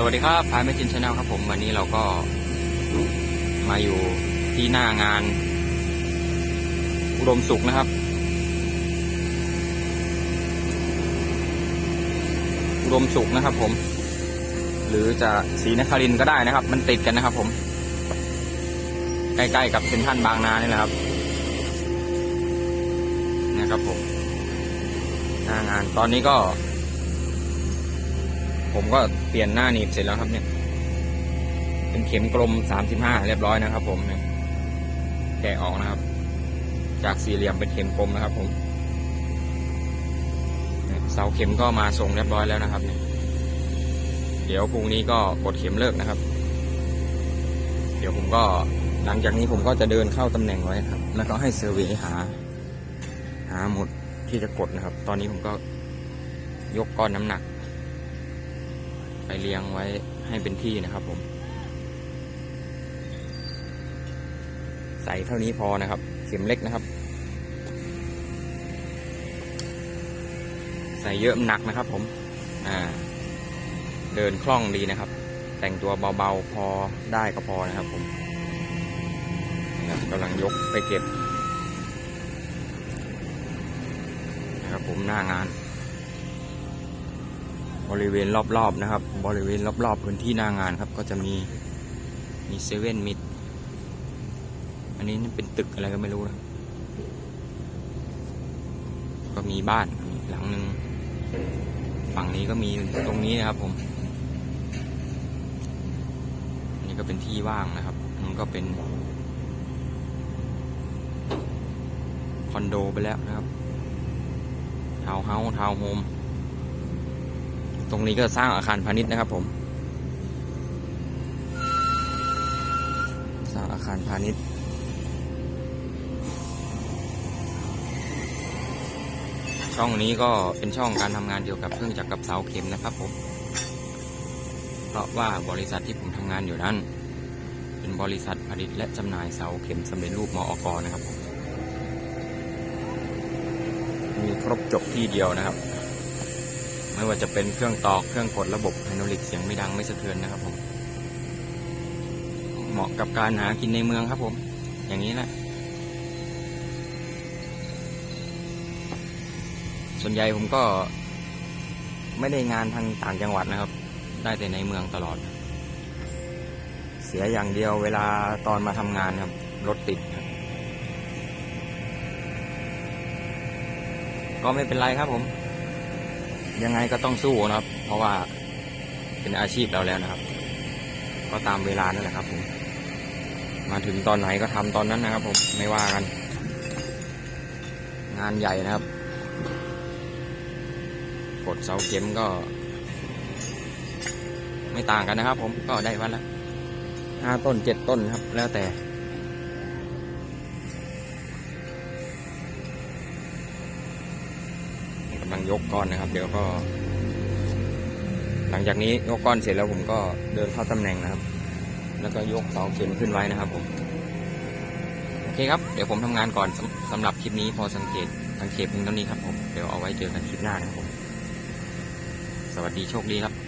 สวัสดีครับพายไม่จินชาแนลครับผม วันนี้เราก็มาอยู่ที่หน้างาน อุดมสุขนะครับ อุดมสุขนะครับผม หรือจะศรีนครินก็ได้นะครับ มันติดกันนะครับผม ใกล้ๆกับเซ็นทรัลบางนานี่แหละครับ นะครับผม หน้างานตอนนี้ก็ ผมก็เปลี่ยนหน้าหนีบเสร็จแล้วครับเนี่ย เป็นเข็มกลมสามสิบห้าเรียบร้อยนะครับ ผมเนี่ยแกะออกนะครับ จากสี่เหลี่ยมเป็นเข็มกลมนะครับ ผมเสาเข็มก็มาส่งเรียบร้อยแล้วนะครับ เนี่ย เดี๋ยวพรุ่งนี้ก็กดเข็มเลิกนะครับ เดี๋ยวผมก็หลังจากนี้ผมก็จะเดินเข้าตำแหน่งไว้ครับ แล้วก็ให้เซอร์เวยหา หาหมุดที่จะกดนะครับ ตอนนี้ผมก็ยกก้อนน้ำหนัก ไปเรียงไว้ให้เป็นที่นะครับผม ใส่เท่านี้พอนะครับ เข็มเล็กนะครับ ใส่เยอะหนักนะครับ ผม อ่า เดินคล่องดีนะครับ แต่งตัวเบาๆพอได้ก็พอนะครับ ผมนะกำลังยกไปเก็บ นะครับผมหน้างาน บริเวณรอบๆนะครับ บริเวณรอบๆพื้นที่หน้างานครับ ก็จะมีมีเซเว่นมิดอันนี้นี่เป็นตึกอะไรก็ไม่รู้นะก็มีบ้านหลังหนึ่งฝั่งนี้ก็มีตรงนี้นะครับผมนนี่ก็เป็นที่ว่างนะครับ มันก็เป็นคอนโดไปแล้วนะครับทาวน์เฮาส์ทาวน์โฮม ตรงนี้ก็สร้างอาคารพาณิชย์นะครับ ผม สร้างอาคารพาณิชย์ช่องนี้ก็เป็นช่องการทำงานเกี่ยวกับเครื่องจักรกับเสาเข็มนะครับผม เพราะว่าบริษัทที่ผมทำงานอยู่นั้น เป็นบริษัทผลิตและจำหน่ายเสาเข็มสำเร็จรูปมอกนะครับผมมีครบจบที่เดียวนะครับ ไม่ว่าจะเป็นเครื่องตอกเครื่องกดระบบไฮดรอลิกเสียงไม่ดังไม่สะเทือนนะครับผม เหมาะกับการหากินในเมืองครับผม อย่างนี้แหละส่วนใหญ่ผมก็ไม่ได้งานทางต่างจังหวัดนะครับ ได้แต่ในเมืองตลอด เสียอย่างเดียวเวลาตอนมาทำงานครับ รถติดก็ไม่เป็นไรครับผม ยังไงก็ต้องสู้นะครับ เพราะว่าเป็นอาชีพเราแล้วนะครับ ก็ตามเวลานั่นแหละครับ ผม มาถึงตอนไหนก็ทำตอนนั้นนะครับ ผมไม่ว่ากัน งานใหญ่นะครับกดเสาเข็มก็ ไม่ต่างกันนะครับ ผมก็ได้วันละห้าต้นเจ็ดต้นครับ แล้วแต่ำลังยกก้อนนะครับ เดี๋ยวก็ หลังจากนี้ยกก้อนเสร็จแล้วผมก็เดินเข้าตำแหน่งนะครับ แล้วก็ยกเสาเข็มขึ้นไว้นะครับผมโอเคครับ เดี๋ยวผมทำงานก่อนสำหรับคลิปนี้พอสังเกตสังเกตเพียงเท่านี้ครับผม เดี๋ยวเอาไว้เจอกันคลิปหน้านะครับผม สวัสดีโชคดีครับ